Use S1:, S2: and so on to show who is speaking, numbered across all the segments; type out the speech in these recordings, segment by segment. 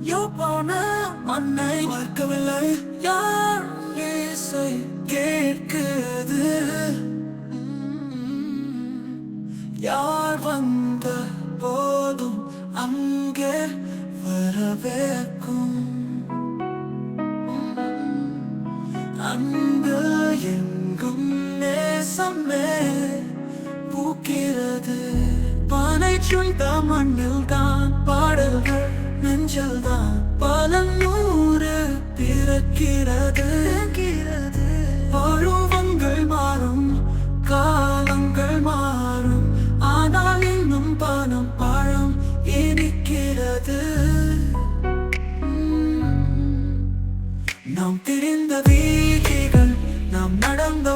S1: யோ போன மண்ணை மறக்கவில்லை யார் இசை கேட்குது? யார் வந்த போதும் அங்கே வரவேற்கும். அன்பு எங்கும் நேசமே பூக்கிறது. பானை சுய்த மண்ணில் தான் பாடல்கள் நெஞ்சில் தான் பல நூறு பிறக்கிறது. பருவங்கள் மாறும் காலங்கள் மாறும் ஆனால் இன்னும் பணம் பழம் இருக்கிறது. நாம் தெரிந்த வீதிகள் நாம் நடந்த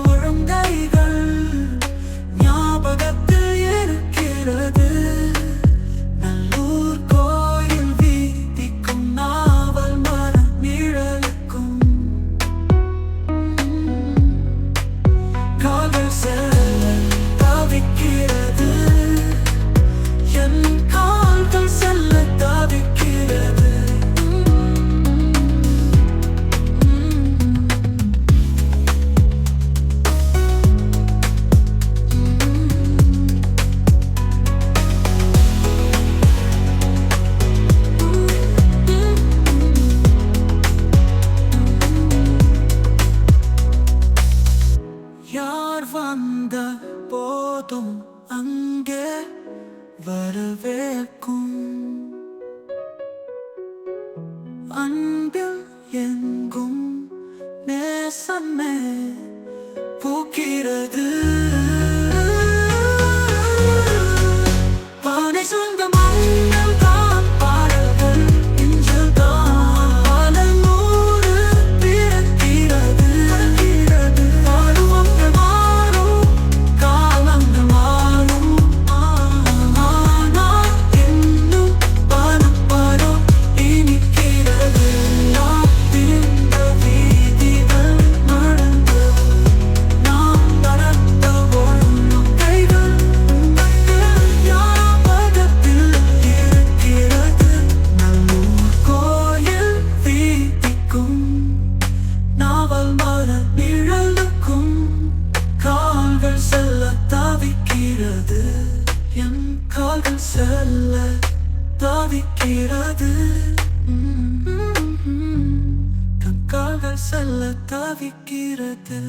S1: யார் வந்த போதும் அங்கே வரவேற்கும். என் செல்ல தாவிக்கிறது. தன் செல்ல தாவிக்கிறது.